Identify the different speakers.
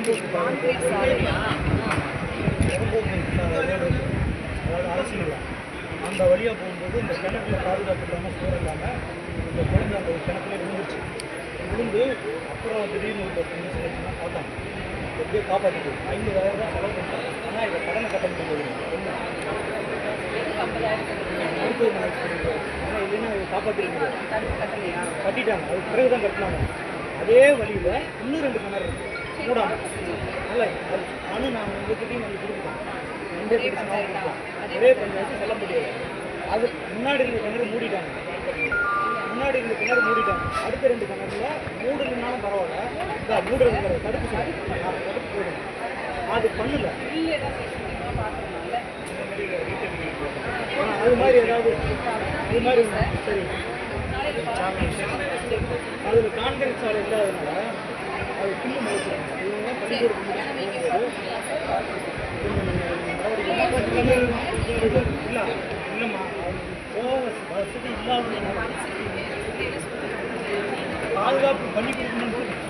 Speaker 1: Concrete சாலையா
Speaker 2: அதாவது அந்த வழியாக போகும்போது இந்த கிணத்துல பாதுகாப்பு இல்லாமல் சோறு இல்லாமல் இந்த குழந்தை அந்த கிணத்துல விழுந்துச்சு விழுந்து அப்புறம் திடீர்னு ஒரு பத்து நிமிஷம் கழிச்சுனா பார்த்தாங்க எப்படியோ காப்பாற்றிட்டு வேலை தான் செலவு பண்ணிட்டாங்க ஆனால் இதை கடனை கட்ட முடியாது ஆனால் இல்லைன்னா இதை
Speaker 1: காப்பாற்றிருக்கீங்க
Speaker 2: கட்டிட்டாங்க. அதுக்கு பிறகு தான் கட்டினாங்க. அதே வழியில் இன்னும் ரெண்டு கிணறு இருக்குது மூடாம இல்லை ஆனால் நான் உங்ககிட்டையும் வந்து கொடுக்குறேன் எந்த
Speaker 1: ஒரே பஞ்சாயத்தா?
Speaker 2: கொடுக்கலாம். சொல்ல முடியாது. அது முன்னாடி இருந்த கிணறு மூடிட்டாங்க. முன்னாடி இருந்த கிணறு மூடிட்டாங்க. அடுத்த ரெண்டு கிணறுல மூடலைனாலும் பரவாயில்ல. இந்த மூடுறதுங்கிற தடுப்பு தடுப்பு போடணும். அது பண்ணல. அது மாதிரி ஏதாவது அது மாதிரி சரி. அதில் கான்கிரீட் சாலை இல்லாததுனால பாதுகாப்பு பண்ணி கொடுக்கணும்